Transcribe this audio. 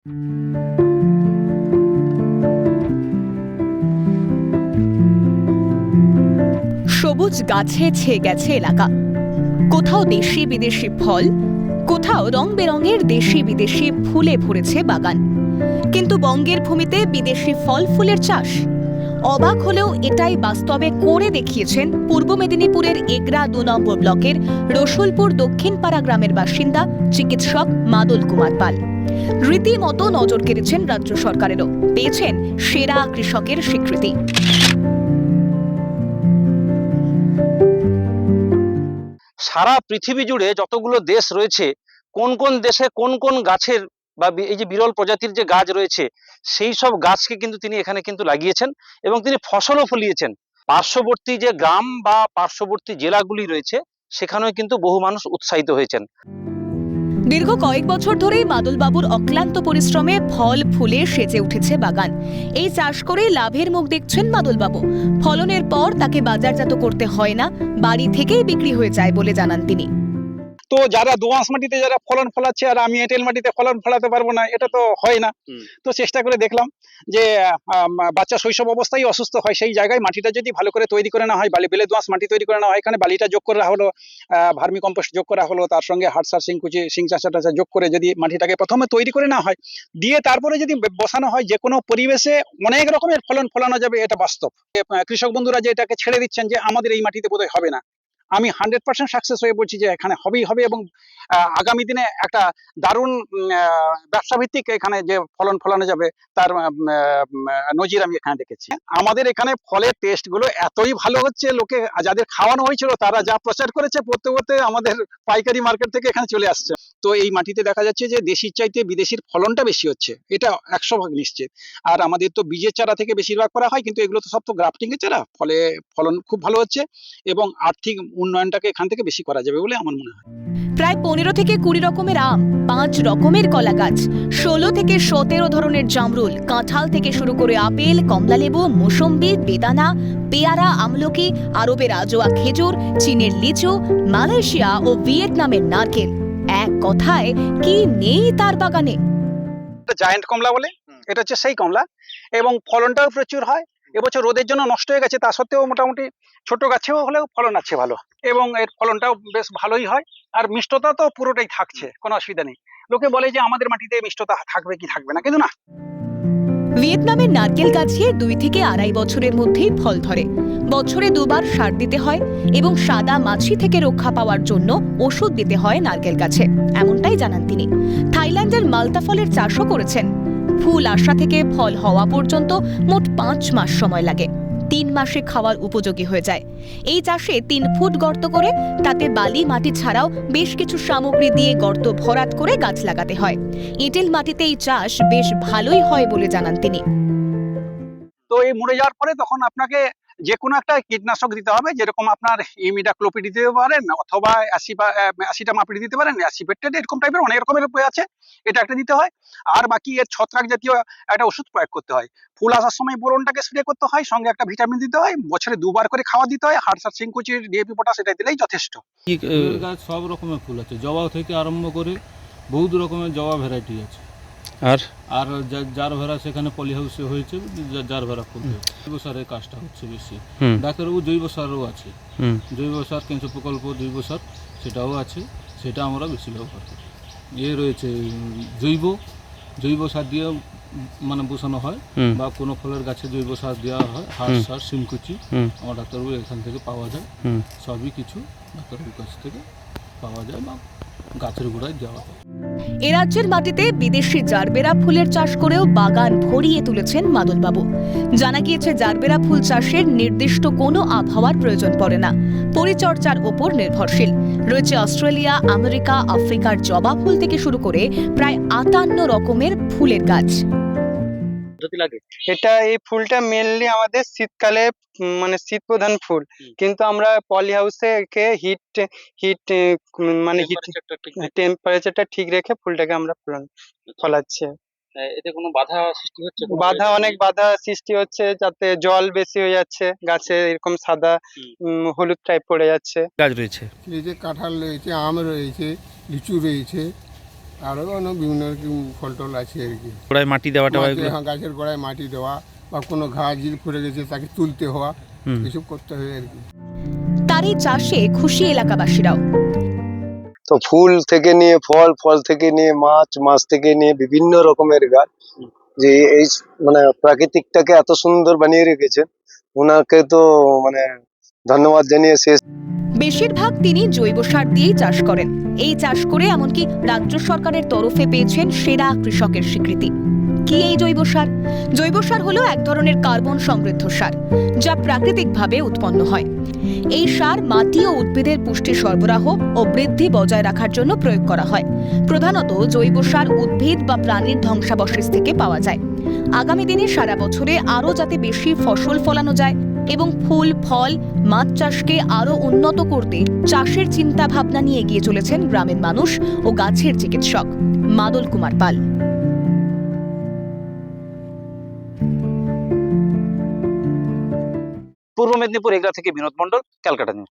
সবুজ গাছে ছেয়ে গেছে এলাকা। কোথাও দেশি বিদেশি ফল, কোথাও রং বেরঙের দেশি বিদেশি ফুলে ভরেছে বাগান। কিন্তু বঙ্গের ভূমিতে বিদেশি ফল ফুলের চাষ। অবাক হলেও এটাই বাস্তবে করে দেখিয়েছেন পূর্ব মেদিনীপুরের এগরা দু নম্বর ব্লকের রসুলপুর দক্ষিণপাড়া গ্রামের বাসিন্দা চিকিৎসক মাদল কুমার পাল। রীতিমতো নজর কেড়েছেন রাজ্য সরকারেরও। পেয়েছেন সেরা কৃষকের স্বীকৃতি। সারা পৃথিবী জুড়ে যতগুলো দেশ রয়েছে, কোন কোন দেশে কোন কোন গাছের বা এই যে বিরল প্রজাতির যে গাছ রয়েছে, সেই সব গাছকে কিন্তু তিনি এখানে কিন্তু লাগিয়েছেন এবং তিনি ফসলও ফলিয়েছেন। পার্শ্ববর্তী যে গ্রাম বা পার্শ্ববর্তী জেলাগুলি রয়েছে, সেখানেও কিন্তু বহু মানুষ উৎসাহিত হয়েছেন। দীর্ঘ কয়েক বছর ধরেই মাদলবাবুর অক্লান্ত পরিশ্রমে ফল, ফুলে সেজে উঠেছে বাগান। এই চাষ করে লাভের মুখ দেখছেন মাদলবাবু। ফলনের পর তাকে বাজারজাত করতে হয় না, বাড়ি থেকেই বিক্রি হয়ে যায় বলে জানান তিনি। তো যারা দোআঁশ মাটিতে যারা ফলন ফলাচ্ছে আর আমি এঁটেল মাটিতে ফলন ফলাতে পারব না এটা তো হয় না। তো চেষ্টা করে দেখলাম যে বাচ্চা শৈশব অবস্থায় অসুস্থ হয় সেই জায়গায় মাটিটা যদি ভালো করে তৈরি করে না হয় বালি বেলে দোআঁশ মাটি তৈরি করে না হয় এখানে বালিটা যোগ করা হলো ভার্মি কম্পোস্ট যোগ করা হলো তার সঙ্গে হাড়সার সিংকুচি সিং চাষা টাচা যোগ করে যদি মাটিটাকে প্রথমে তৈরি করে না হয় দিয়ে তারপরে যদি বসানো হয় যে কোনো পরিবেশে অনেক রকমের ফলন ফলানো যাবে এটা বাস্তব। কৃষক বন্ধুরা যে এটাকে ছেড়ে দিচ্ছেন যে আমাদের এই মাটিতে বোধহয় হবে না। আমি হান্ড্রেড পার্সেন্ট সাকসেস হয়ে বলছি যে এখানে হবেই হবে এবং আগামী দিনে একটা দারুণ ব্যবসা ভিত্তিক এখানে যে ফলন ফলানো যাবে তার নজির আমি এখানে দেখেছি। আমাদের এখানে ফলের টেস্টগুলো এতই ভালো হচ্ছে লোকে, যাদের খাওয়ানো হয়েছিল তারা যা প্রচার করেছে পড়তে পড়তে আমাদের পাইকারি মার্কেট থেকে এখানে চলে আসছে। তো এই মাটিতে দেখা যাচ্ছে যে দেশির চাইতে বিদেশির ফলনটা বেশি হচ্ছে। এটা একশো ভাগ নিশ্চিত। আর আমাদের তো বীজের চারা থেকে বেশিরভাগ করা হয়, কিন্তু এগুলো তো সব তো গ্রাফটিং এর চারা। ফলে ফলন খুব ভালো হচ্ছে এবং আর্থিক উন্নয়নটাকে এখান থেকে বেশি করা যাবে বলে আমার মনে হয়। প্রায় পনেরো থেকে কুড়ি রকমের আম পাঁচ রকমের কলা গাছ ষোলো থেকে সতেরো ধরনের জামরুল কাঁঠাল থেকে শুরু করে আপেল কমলালেবু মোসম্বি বেদানা পেয়ারা আমলকি আরবের আজোয়া খেজুর চীনের লিচু মালয়েশিয়া ও ভিয়েতনামের নারকেল। এক কথায় কি নেই তার বাগানে? জায়ান্ট কমলা বলে এটা হচ্ছে সেই কমলা এবং ফলনটাও প্রচুর হয়। এবছর রোদের জন্য নষ্ট হয়ে গেছে, তা সত্ত্বেও মোটামুটি ছোট গাছেও হলেও ফলন আছে ভালো। এবং এর ফলনটাও বেশ ভালোই হয়। আর মিষ্টতা তো পুরোটাই থাকছে, কোনো অসুবিধা নেই। লোকে বলে যে আমাদের মাটিতে মিষ্টতা থাকবে কি থাকবে না, কিন্তু না। ভিয়েতনামের নারকেল গাছে দুই থেকে আড়াই বছরের মধ্যেই ফল ধরে। বছরে দুবার সার দিতে হয় এবং সাদা মাছি থেকে রক্ষা পাওয়ার জন্য ওষুধ দিতে হয় নারকেল গাছে, এমনটাই জানান তিনি। থাইল্যান্ডের মালতা ফলের চাষও করেছেন। ফুল আসা থেকে ফল হওয়া পর্যন্ত মোট পাঁচ মাস সময় লাগে। তিন মাসে খাওয়ার উপযোগী হয়ে যায়। এই চাষে তিন ফুট গর্ত করে তাতে বালি, মাটি ছাড়াও বেশ কিছু সামগ্রী দিয়ে গর্ত ভরাট করে গাছ লাগাতে হয়। এঁটেল মাটিতে এই চাষ বেশ ভালোই হয় বলে জানান তিনি। তো এই মরে যাওয়ার পরে তখন আপনাকে যে কোনো একটা কীটনাশক দিতে হবে, যেরকম আপনার ইমিডাক্লোপিড দিতে পারেন, অথবা অ্যাসিটা মাপিড দিতে পারেন অ্যাসিপেটেড এরকম টাইপের অনেক রকমের আছে, এটা একটা দিতে হয়। আর বাকি এর ছত্রাক জাতীয় একটা ওষুধ প্রয়োগ করতে হয়। ফুল আসার সময় বোরনটাকে স্প্রে করতে হয়, সঙ্গে একটা ভিটামিন দিতে হয়, বছরে দুবার করে খাওয়া দিতে হয় হাড়সার সিংকুচির ডিএপি পটাশ এটা দিলেই যথেষ্ট। সব রকমের ফুল আছে, জবা থেকে আরম্ভ করে বহুত রকমের জবা ভ্যারাইটি আছে। আর? আর যার ভেড়া সেখানে পলি হাউসে হয়েছে যার ভেড়া ফুল জৈব সারের কাজটা হচ্ছে বেশি। ডাক্তারবাবু জৈব সারও আছে। জৈব সার কেঁচো প্রকল্প জৈব সার সেটাও আছে। সেটা আমরা বেশি ব্যবহার করি ইয়ে রয়েছে জৈব জৈব সার দিয়ে মানে বসানো হয় বা কোনো ফলের গাছে জৈব সার দেওয়া হয় হুম। সার শিমকুচি আমার ডাক্তারবাবু এখান থেকে পাওয়া যায়। সবই কিছু ডাক্তারবাবুর কাছ থেকে পাওয়া যায় বা গাছের গোড়ায় দেওয়া হয়। রাজ্যের মাটিতে বিদেশি জারবেরা ফুলের চাষ করেও বাগান ভরিয়ে তুলেছেন মাদলবাবু। জানা গিয়েছে, জারবেরা ফুল চাষের নির্দিষ্ট কোনো আবহাওয়ার প্রয়োজন পড়ে না। পরিচর্যার ওপর নির্ভরশীল। রয়েছে অস্ট্রেলিয়া, আমেরিকা, আফ্রিকার জবা ফুল থেকে শুরু করে প্রায় আটান্ন রকমের ফুলের গাছ। যদি লাগে। এটা এই ফুলটা মেনলি আমাদের শীতকালে মানে শীত প্রধান ফুল কিন্তু আমরা পলি হাউসে একে হিট হিট মানে হিট টেম্পারেচারটা ঠিক রেখে। ফুলটাকে আমরা ফলান- ফলাচ্ছি। আহ, এতে কোনো বাধা সৃষ্টি হচ্ছে বাধা অনেক বাধা সৃষ্টি হচ্ছে যাতে জল বেশি হয়ে যাচ্ছে গাছে এরকম সাদা উম, হলুদ টাইপ পড়ে যাচ্ছে। গাছ রয়েছে। এই যে কাঁঠাল রয়েছে আম রয়েছে লিচু রয়েছে আরও অন্য বিভিন্ন রকম ফল টল আছে আর কি। গোড়ায় মাটি দেওয়াটা হ্যাঁ, গাছের গোড়ায় মাটি দেওয়া বা কোনো ঘাস গেছে তাকে তুলতে হওয়া এসব করতে হয় আর কি। তার এই চাষে খুশি এলাকাবাসীরাও। তো ফুল থেকে নিয়ে ফল ফল থেকে নিয়ে মাছ মাছ থেকে নিয়ে বিভিন্ন রকমের গাছ যে এই মানে প্রাকৃতিকটাকে এত সুন্দর বানিয়ে রেখেছেন ওনাকে তো মানে ধন্যবাদ জানিয়ে শেষ। বেশিরভাগ তিনি জৈব সার দিয়েই চাষ করেন। এই চাষ করে এমনকি রাজ্য সরকারের তরফে পেয়েছেন সেরা কৃষকের স্বীকৃতি। কি এই জৈব সার? জৈব সার হলো এক ধরনের কার্বন সমৃদ্ধ সার, যা প্রাকৃতিকভাবে উৎপন্ন হয়। এই সার মাটি ও উদ্ভিদের পুষ্টি সরবরাহ ও বৃদ্ধি বজায় রাখার জন্য প্রয়োগ করা হয়। প্রধানত জৈব সার উদ্ভিদ বা প্রাণীর ধ্বংসাবশেষ থেকে পাওয়া যায়। আগামী দিনে সারা বছরে আরও যাতে বেশি ফসল ফলানো যায় এবং ফুল, ফল, মাছ চাষকে আরও উন্নত করতে চাষের চিন্তা ভাবনা নিয়ে এগিয়ে চলেছেন গ্রামের মানুষ ও গাছের চিকিৎসক মাদল কুমার পাল। পূর্ব মেদিনীপুর এগরা থেকে বিনোদ মণ্ডল, ক্যালকাটা নিউজ।